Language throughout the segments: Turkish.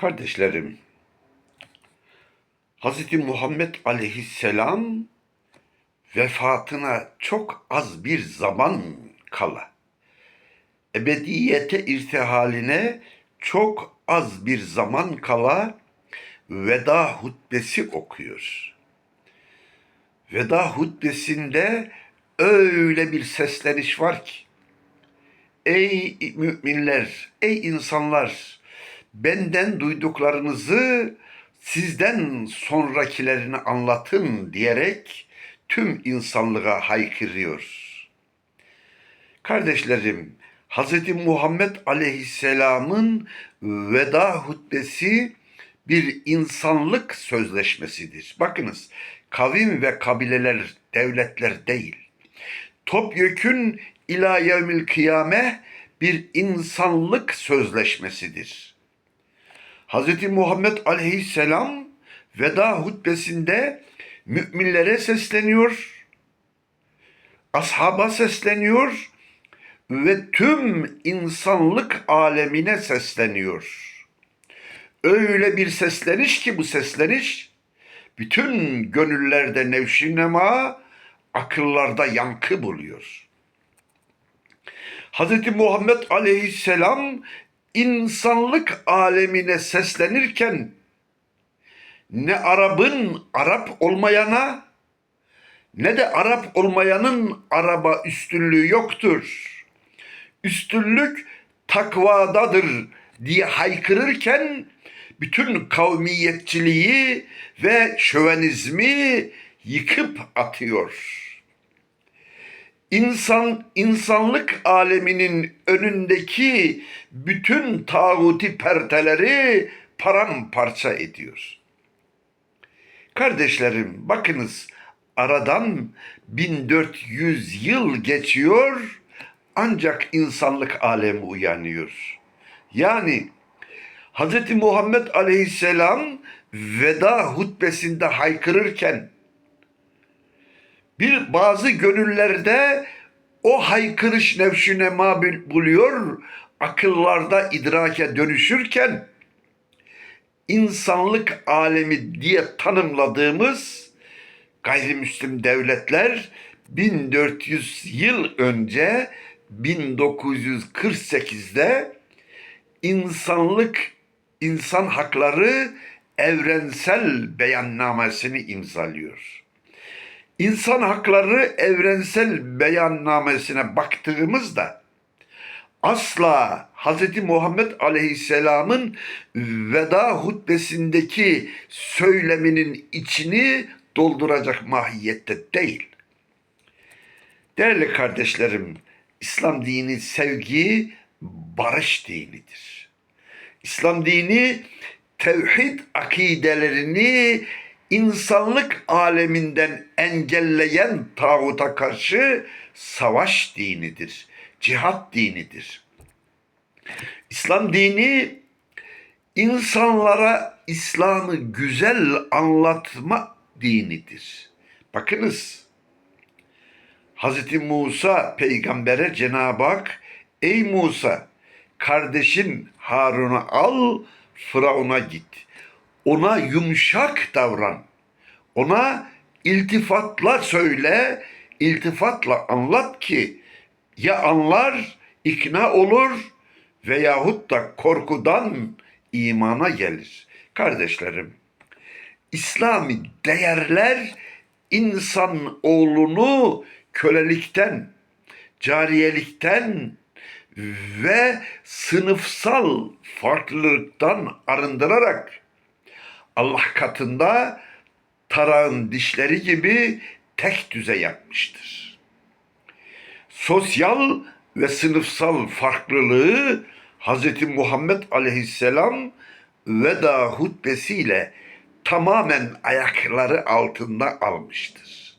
Kardeşlerim, Hz. Muhammed aleyhisselam vefatına çok az bir zaman kala, ebediyete irtihaline çok az bir zaman kala veda hutbesi okuyor. Veda hutbesinde öyle bir sesleniş var ki, Ey müminler, ey insanlar, benden duyduklarınızı sizden sonrakilerini anlatın diyerek tüm insanlığa haykırıyor. Kardeşlerim, Hz. Muhammed Aleyhisselam'ın veda hutbesi bir insanlık sözleşmesidir. Bakınız, kavim ve kabileler, devletler değil. Topyekün ila yevmil kıyame bir insanlık sözleşmesidir. Hz. Muhammed aleyhisselam veda hutbesinde müminlere sesleniyor, ashaba sesleniyor ve tüm insanlık alemine sesleniyor. Öyle bir sesleniş ki bu sesleniş bütün gönüllerde nevşinema, akıllarda yankı buluyor. Hz. Muhammed aleyhisselam insanlık alemine seslenirken ne Arap'ın Arap olmayana ne de Arap olmayanın araba üstünlüğü yoktur. Üstünlük takvadadır diye haykırırken bütün kavmiyetçiliği ve şövenizmi yıkıp atıyor. İnsan insanlık aleminin önündeki bütün tağuti perteleri paramparça ediyor. Kardeşlerim bakınız aradan 1400 yıl geçiyor ancak insanlık alemi uyanıyor. Yani Hz. Muhammed Aleyhisselam veda hutbesinde haykırırken bir bazı gönüllerde o haykırış nevşine mabil buluyor, akıllarda idrake dönüşürken insanlık alemi diye tanımladığımız gayrimüslim devletler 1400 yıl önce 1948'de insanlık insan hakları evrensel beyannamesini imzalıyor. İnsan hakları evrensel beyannamesine baktığımızda asla Hz. Muhammed Aleyhisselam'ın veda hutbesindeki söyleminin içini dolduracak mahiyette değil. Değerli kardeşlerim, İslam dini sevgi, barış dinidir. İslam dini tevhid akidelerini insanlık aleminden engelleyen tağuta karşı savaş dinidir. Cihat dinidir. İslam dini insanlara İslam'ı güzel anlatma dinidir. Bakınız Hz. Musa peygambere Cenab-ı Hak ey Musa kardeşin Harun'u al Firavun'a git. Ona yumuşak davran. Ona iltifatla söyle, iltifatla anlat ki ya anlar, ikna olur veyahut da korkudan imana gelir. Kardeşlerim, İslami değerler insan oğlunu kölelikten, cariyelikten ve sınıfsal farklılıktan arındırarak Allah katında tarağın dişleri gibi tek düze yapmıştır. Sosyal ve sınıfsal farklılığı Hz. Muhammed aleyhisselam veda hutbesiyle tamamen ayakları altında almıştır.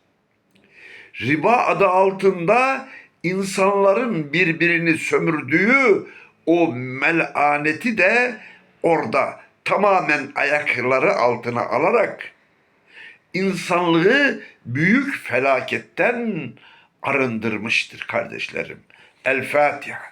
Riba adı altında insanların birbirini sömürdüğü o melaneti de orada tamamen ayakları altına alarak insanlığı büyük felaketten arındırmıştır kardeşlerim. El Fatiha.